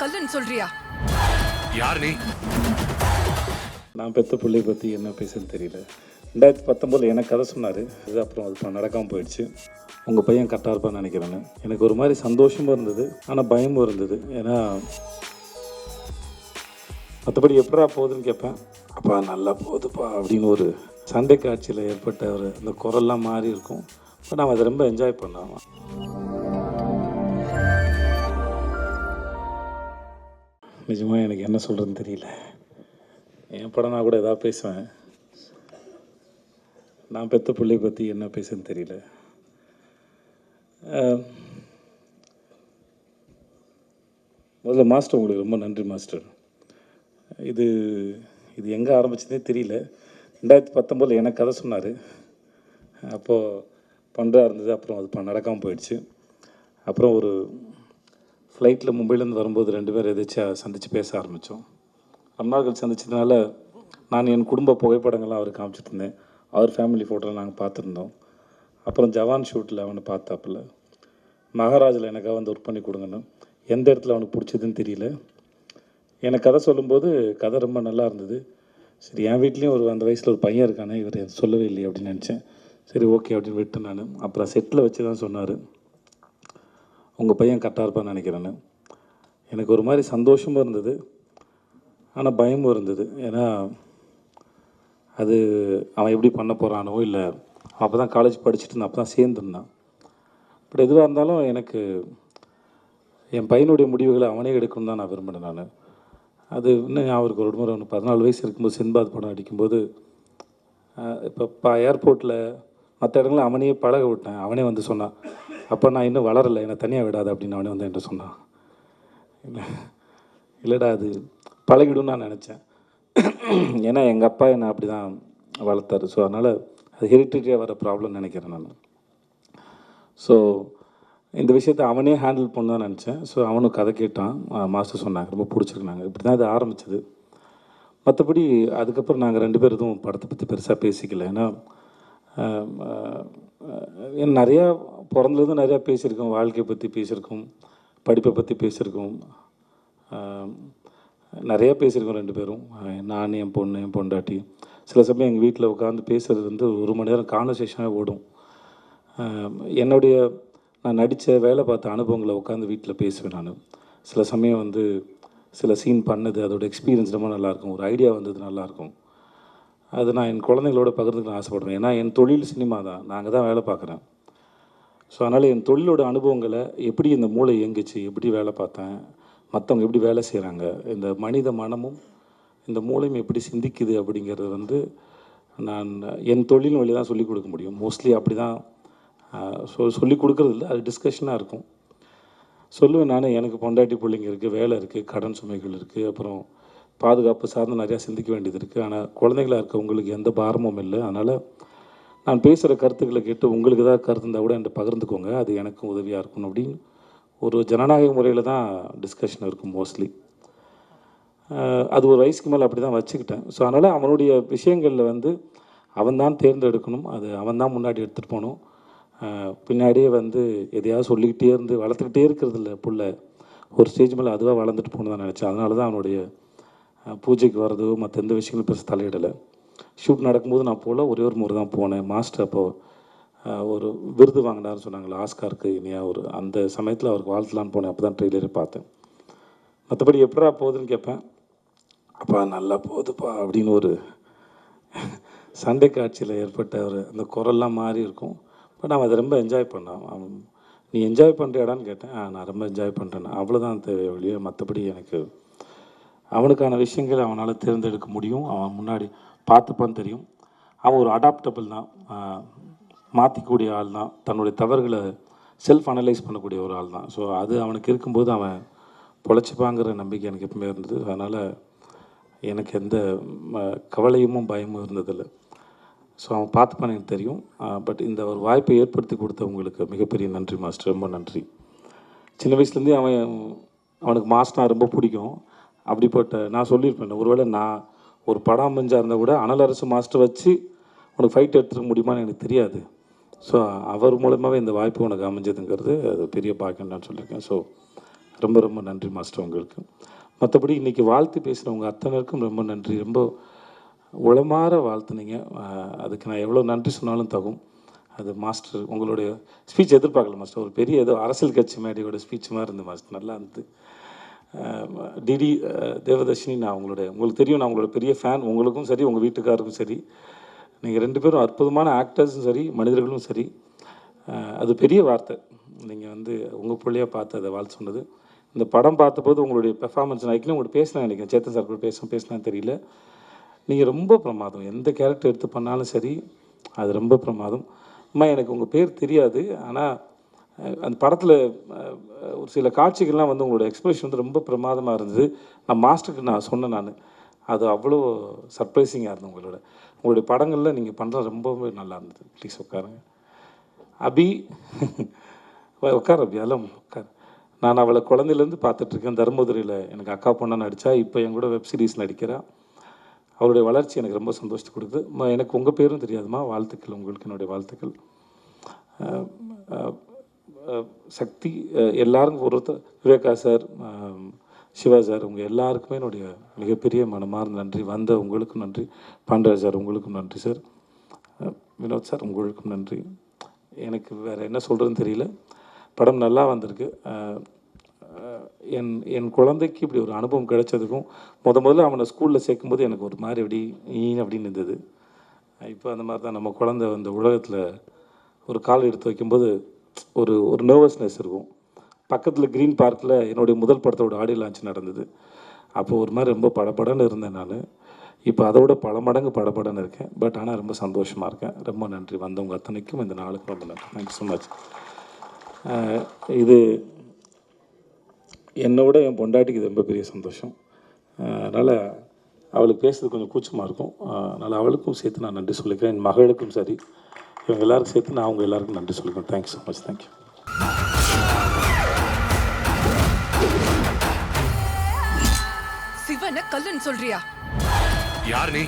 கல்லுன்னு சொல்றியா? யார் நீ? நான் பெத்த பிள்ளைய பற்றி என்ன பேசுன்னு தெரியல. ரெண்டாயிரத்தி பத்தொம்போதில் எனக்கு கதை சொன்னார். இது அப்புறம் அது நடக்காமல் போயிடுச்சு. உங்கள் பையன் கரெக்டாக இருப்பான்னு நினைக்கிறேன்னு. எனக்கு ஒரு மாதிரி சந்தோஷமும் இருந்தது. ஆனால் பயமும் இருந்தது. ஏன்னா மற்றபடி எப்படா போகுதுன்னு கேட்பேன். அப்பா நல்லா போகுதுப்பா அப்படின்னு ஒரு சண்டை காட்சியில் ஏற்பட்ட ஒரு அந்த குரல்லாம் மாறி இருக்கும். பட் அவன் அதை ரொம்ப என்ஜாய் பண்ணான் நிஜமாக எனக்கு என்ன சொல்கிறதுன்னு தெரியல. என் படம் நான் கூட எதாவது பேசுவேன். நான் பெத்த பிள்ளைய பற்றி என்ன பேசுன்னு தெரியல. முதல்ல மாஸ்டர் உங்களுக்கு ரொம்ப நன்றி மாஸ்டர். இது இது எங்கே ஆரம்பிச்சதே தெரியல. ரெண்டாயிரத்தி பத்தொம்போதில் எனக்கு கதை சொன்னார். அப்போது பண்ணுறா இருந்தது அப்புறம் அது ப- நடக்காமல் போயிடுச்சு. அப்புறம் ஒரு ஃப்ளைட்டில் மும்பைலேருந்து வரும்போது ரெண்டு பேரும் எதாச்சும் சந்தித்து பேச ஆரம்பித்தோம் ரொம்ப சந்தித்ததுனால சந்திச்சதுனால நான் என் குடும்ப புகைப்படங்கள்லாம் அவருக்கு காமிச்சிட்டு இருந்தேன். அவர் ஃபேமிலி ஃபோட்டோலாம் நாங்கள் பார்த்துருந்தோம். அப்புறம் ஜவான் ஷூட்டில் அவனை பார்த்தாப்புல. மகாராஜில் எனக்காக வந்து ஒர்க் பண்ணி கொடுங்கன்னு. எந்த இடத்துல அவனுக்கு பிடிச்சதுன்னு தெரியல. எனக்கு கதை சொல்லும்போது கதை ரொம்ப நல்லா இருந்தது. சரி என் வீட்லேயும் ஒரு அந்த வயசில் ஒரு பையன் இருக்கானே இவர் சொல்லவே இல்லையே அப்படின்னு நினச்சேன். சரி ஓகே அப்படின்னு விட்டேன் நான். அப்புறம் செட்டில் வச்சு தான் சொன்னார். உங்கள் பையன் கரெக்டாக இருப்பான்னு நினைக்கிறேன்னு எனக்கு ஒரு மாதிரி சந்தோஷமும் இருந்தது. ஆனால் பயமும் இருந்தது. ஏன்னா அது அவன் எப்படி பண்ண போகிறானோ இல்லை அப்போ தான் காலேஜ் படிச்சுட்டு இருந்தான் அப்போ தான் சேர்ந்துருந்தான். பட் எதுவாக இருந்தாலும் எனக்கு என் பையனுடைய முடிவுகளை அவனே எடுக்கணும் தான் நான் விரும்பினேன் நான். அது இன்னும் அவருக்கு ஒரு முறை ஒன்று பதினாலு வயசு இருக்கும்போது சென்பாத் படம் அடிக்கும்போது இப்போ ப ஏர்போர்ட்டில் மற்ற இடங்களில் அவனையே பழக விட்டேன். அவனே வந்து சொன்னான் அப்போ நான் இன்னும் வளரலை என்னை தனியாக விடாது அப்படின்னு அவனே வந்து என்கிட்ட சொன்னான். இல்லை இல்லைடா அது பழகிடும் நான் நினச்சேன். ஏன்னா எங்கள் அப்பா என்னை அப்படி தான் வளர்த்தாரு. ஸோ அதனால் அது ஹெரிட்டரியாக வர ப்ராப்ளம் நினைக்கிறேன் நான். ஸோ இந்த விஷயத்தை அவனே ஹேண்டில் பண்ண தான் நினச்சேன். ஸோ அவனும் கதை கேட்டான். மாஸ்டர் சொன்னாங்க ரொம்ப பிடிச்சிருக்குனாங்க. இப்படி தான் இது ஆரம்பித்தது மற்றபடி அதுக்கப்புறம் நாங்கள் ரெண்டு பேரும் எதுவும் படத்தை பற்றி பெருசாக பேசிக்கல. ஏன்னா நிறையா பிறந்ததுலேருந்து நிறையா பேசியிருக்கோம். வாழ்க்கையை பற்றி பேசியிருக்கோம். படிப்பை பற்றி பேசியிருக்கோம். நிறையா பேசியிருக்கோம் ரெண்டு பேரும். நான் என் பொண்ணு என் பொண்டாட்டி. சில சமயம் எங்கள் வீட்டில் உட்காந்து பேசுறது வந்து ஒரு மணி நேரம் கான்வர்சேஷனாக ஓடும். என்னுடைய நான் நடித்த வேலை பார்த்த அனுபவங்களை உட்காந்து வீட்டில் பேசுவேன் நான். சில சமயம் வந்து சில சீன் பண்ணது அதோட எக்ஸ்பீரியன்ஸ் ரொம்ப நல்லாயிருக்கும் ஒரு ஐடியா வந்தது நல்லாயிருக்கும் அது நான் என் குழந்தைங்களோட பகிர்ந்துக்க ஆசைப்படுறேன். ஏன்னா என் தொழில் சினிமா தான். நாங்கள் தான் வேலை பார்க்குறேன். ஸோ அதனால் என் தொழிலோட அனுபவங்களை எப்படி இந்த மூளை இயங்குச்சு எப்படி வேலை பார்த்தேன் மற்றவங்க எப்படி வேலை செய்கிறாங்க இந்த மனித மனமும் இந்த மூளையும் எப்படி சிந்திக்குது அப்படிங்கிறது வந்து நான் என் தொழில் வழி தான் சொல்லிக் கொடுக்க முடியும். மோஸ்ட்லி அப்படி தான் சொ சொல்லிக் கொடுக்குறது இல்லை. அது டிஸ்கஷனாக இருக்கும். சொல்லுவேன் நான். எனக்கு பொண்டாட்டி பிள்ளைங்க இருக்குது வேலை இருக்குது கடன் சுமைகள் இருக்குது அப்புறம் பாதுகாப்பு சார்ந்து நிறையா சிந்திக்க வேண்டியது இருக்குது ஆனால் குழந்தைகளாக இருக்க உங்களுக்கு எந்த பாரமும் இல்லை. அதனால் நான் பேசுகிற கருத்துக்களை கேட்டு உங்களுக்கு ஏதாவது கருத்து இருந்தால் கூட என்கிட்ட பகிர்ந்துக்கோங்க. அது எனக்கும் உதவியாக இருக்கும் அப்படின்னு ஒரு ஜனநாயக முறையில் தான் டிஸ்கஷன் இருக்கும் மோஸ்ட்லி அது ஒரு வயசுக்கு மேலே அப்படி தான் வச்சுக்கிட்டேன். ஸோ அதனால் அவனுடைய விஷயங்களில் வந்து அவன் தான் தேர்ந்தெடுக்கணும். அது அவன் தான் முன்னாடி எடுத்துகிட்டு போகணும். பின்னாடியே வந்து எதையாவது சொல்லிக்கிட்டே இருந்து வளர்த்துக்கிட்டே இருக்கிறது இல்லை பிள்ளை. ஒரு ஸ்டேஜ் மேலே அதுவாக வளர்ந்துட்டு போகணும் தான் நினச்சேன். அதனால தான் அவனுடைய பூஜைக்கு வர்றதோ மற்ற எந்த விஷயங்களும் பெருசு தலையிடலை. ஷூட் நடக்கும்போது நான் போகல ஒரே ஒரு முறை தான் போனேன். மாஸ்டர் அப்போ ஒரு விருது வாங்கினார்னு சொன்னாங்களே ஆஸ்காருக்கு இனியா ஒரு அந்த சமயத்தில் அவருக்கு வாழ்த்தலான்னு போனேன். அப்போ தான் ட்ரெய்லரே பார்த்தேன். மற்றபடி எப்படா போகுதுன்னு கேட்பேன் அப்பா நல்லா போகுதுப்பா அப்படின்னு ஒரு சண்டை காட்சியில் ஏற்பட்ட ஒரு அந்த குரல்லாம் மாறி இருக்கும். பட் அவன் அதை ரொம்ப என்ஜாய் பண்ணான். நீ என்ஜாய் பண்ணுறியாடான்னு கேட்டேன். நான் ரொம்ப என்ஜாய் பண்ணுறேன் அவ்வளோதான் தேவை ஒழிய மற்றபடி எனக்கு அவனுக்கான விஷயங்கள் அவனால் தேர்ந்தெடுக்க முடியும். அவன் முன்னாடி பார்த்துப்பான்னு தெரியும். அவன் ஒரு அடாப்டபிள் தான். மாற்றிக்கூடிய ஆள் தான். தன்னுடைய தவறுகளை செல்ஃப் அனலைஸ் பண்ணக்கூடிய ஒரு ஆள் தான். ஸோ அது அவனுக்கு இருக்கும்போது அவன் பொழைச்சிப்பாங்கிற நம்பிக்கை எனக்கு எப்பவுமே இருந்தது. அதனால் எனக்கு எந்த கவலையும் பயமும் இருந்ததில்லை. ஸோ அவன் பார்த்துப்பான் எனக்கு தெரியும். பட் இந்த ஒரு வாய்ப்பை ஏற்படுத்தி கொடுத்தவங்களுக்கு மிகப்பெரிய நன்றி மாஸ்டர். ரொம்ப நன்றி. சின்ன வயசுலேருந்தே அவன் அவனுக்கு மாஸ்டர்னா ரொம்ப பிடிக்கும். அப்படிப்பட்ட நான் சொல்லியிருப்பேன் ஒருவேளை நான் ஒரு படம் அமைஞ்சாக இருந்தால் கூட அனல் அரசு மாஸ்டர் வச்சு உனக்கு ஃபைட் எடுத்துக்க முடியுமான்னு எனக்கு தெரியாது. ஸோ அவர் மூலமாகவே இந்த வாய்ப்பு உனக்கு அமைஞ்சதுங்கிறது அது பெரிய பாக்கியம் நான் சொல்லியிருக்கேன். ஸோ ரொம்ப ரொம்ப நன்றி மாஸ்டர் உங்களுக்கு. மற்றபடி இன்றைக்கி வாழ்த்து பேசுகிறவங்க அத்தனைக்கும் ரொம்ப நன்றி. ரொம்ப உளமாற வாழ்த்துனீங்க. அதுக்கு நான் எவ்வளோ நன்றி சொன்னாலும் தகும். அது மாஸ்டர் உங்களுடைய ஸ்பீச் எதிர்பார்க்கல மாஸ்டர். ஒரு பெரிய ஏதோ அரசியல் கட்சி மேடையோட ஸ்பீச் மாதிரி இருந்தது மாஸ்டர். நல்லா இருந்தது. டிடி தேவதர்ஷினி நான் உங்களுடைய உங்களுக்கு தெரியும் நான் உங்களோட பெரிய ஃபேன் உங்களுக்கும் சரி உங்கள் வீட்டுக்காருக்கும் சரி. நீங்கள் ரெண்டு பேரும் அற்புதமான ஆக்டர்ஸும் சரி மனிதர்களும் சரி. அது பெரிய வார்த்தை. நீங்கள் வந்து உங்கள் பிள்ளையாக பார்த்து அதை வாழ்த்து சொன்னது. இந்த படம் பார்த்தபோது உங்களுடைய பெர்ஃபார்மன்ஸ் நான் உங்கள்கிட்ட பேசினேன் நினைக்கிறேன். சேத்தன் சார் கூட பேச பேசினான்னு தெரியல. நீங்கள் ரொம்ப பிரமாதம். எந்த கேரக்டர் எடுத்து பண்ணாலும் சரி அது ரொம்ப பிரமாதம். அம்மா எனக்கு உங்கள் பேர் தெரியாது. ஆனால் அந்த படத்தில் ஒரு சில காட்சிகள்லாம் வந்து உங்களோட எக்ஸ்பிரஷன் வந்து ரொம்ப பிரமாதமாக இருந்தது. நான் மாஸ்டருக்கு நான் சொன்னேன் நான். அது அவ்வளோ சர்ப்ரைசிங்காக இருந்தது உங்களோட. உங்களுடைய படங்களில் நீங்கள் பண்ணுறது ரொம்பவே நல்லா இருந்தது. ப்ளீஸ் உட்காருங்க. அபி உட்கார் அபி. அதெல்லாம் உட்கார். நான் அவளை குழந்தையிலேருந்து பார்த்துட்ருக்கேன். தருமபுரியில் எனக்கு அக்கா பொண்ணா நடித்தா இப்போ என் கூட வெப் சீரிஸ் நடிக்கிறா. அவருடைய வளர்ச்சி எனக்கு ரொம்ப சந்தோஷத்தை கொடுக்குது. எனக்கு உங்கள் பேரும் தெரியாதுமா? வாழ்த்துக்கள். உங்களுக்கு என்னுடைய வாழ்த்துக்கள். சக்தி எல்லாரும் எல்லாருக்கும் ஒருத்தர் விவேகா சார் சிவா சார் உங்கள் எல்லாருக்குமே என்னுடைய மிகப்பெரிய மனமார்ந்த நன்றி. வந்த உங்களுக்கும் நன்றி. பாண்டராஜ் சார் உங்களுக்கும் நன்றி சார். வினோத் சார் உங்களுக்கும் நன்றி. எனக்கு வேறு என்ன சொல்கிறதுன்னு தெரியல. படம் நல்லா வந்திருக்கு. என் என் குழந்தைக்கு இப்படி ஒரு அனுபவம் கிடைச்சதுக்கும் முத முதல்ல அவனை ஸ்கூலில் சேர்க்கும்போது எனக்கு ஒரு மாதிரி அப்படி ஈ அப்படின்னு இருந்தது. இப்போ அந்த மாதிரி தான் நம்ம குழந்தை அந்த உலகத்தில் ஒரு கால் எடுத்து வைக்கும்போது ஒரு ஒரு நர்வஸ்னஸ் இருக்கும். பக்கத்தில் க்ரீன் பார்க்கில் என்னுடைய முதல் படத்தோட ஆடியோ லான்ச் நடந்தது. அப்போ ஒரு மாதிரி ரொம்ப படபடன்னு இருந்தேன் நான். இப்போ அதை விட பல மடங்கு படபடன்னு இருக்கேன். பட் ஆனால் ரொம்ப சந்தோஷமாக இருக்கேன். ரொம்ப நன்றி. வந்தவங்க அத்தனைக்கும் இந்த நாளுக்கு ரொம்ப நன்றி. தேங்க்யூ ஸோ மச் இது என்னோட என் பொண்டாட்டிக்கு இது ரொம்ப பெரிய சந்தோஷம். அதனால் அவளுக்கு பேசுறது கொஞ்சம் கூச்சமாக இருக்கும். அதனால் அவளுக்கும் சேர்த்து நான் நன்றி சொல்லிக்கிறேன். என் மகளுக்கும் சரி. இவங்க எல்லாருக்கும் சேர்த்து நான் அவங்க எல்லாருக்கும் நன்றி சொல்லிக்கிறேன் தேங்க்யூ ஸோ மச் தேங்க்யூ சிவனை கல்லுன்னு சொல்றியா? யார் நீ?